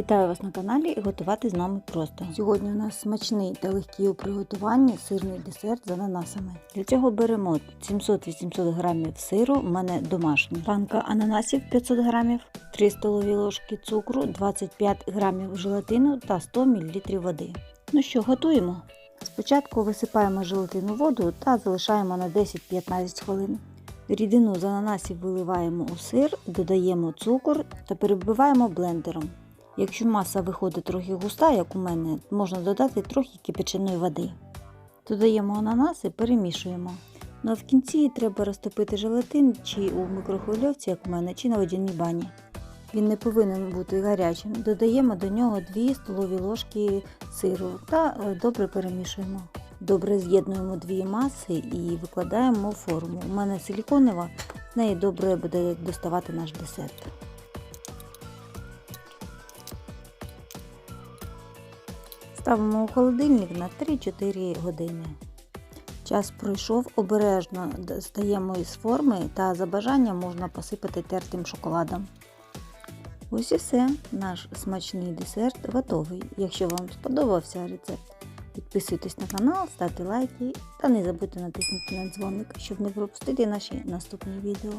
Вітаю вас на каналі і готувати з нами просто. Сьогодні у нас смачний та легкий у приготуванні сирний десерт з ананасами. Для цього беремо 700-800 грамів сиру, у мене домашній, банка ананасів 500 грамів, 3 столові ложки цукру, 25 грамів желатину та 100 мл води. Ну що, готуємо? Спочатку висипаємо желатину в воду та залишаємо на 10-15 хвилин. Рідину з ананасів виливаємо у сир, додаємо цукор та перебиваємо блендером. Якщо маса виходить трохи густа, як у мене, можна додати трохи кипяченої води. Додаємо ананаси, перемішуємо. Ну а в кінці треба розтопити желатин чи у мікрохвильовці, як у мене, чи на водяній бані. Він не повинен бути гарячим. Додаємо до нього 2 столові ложки сиру та е, добре перемішуємо. Добре з'єднуємо дві маси і викладаємо форму. У мене силіконова, з неї добре буде доставати наш десерт. Ставимо у холодильник на 3-4 години. Час пройшов, обережно стаємо із форми та за бажанням можна посипати тертим шоколадом. Ось і все, наш смачний десерт готовий. Якщо вам сподобався рецепт, підписуйтесь на канал, ставте лайки та не забудьте натиснути на дзвоник, щоб не пропустити наші наступні відео.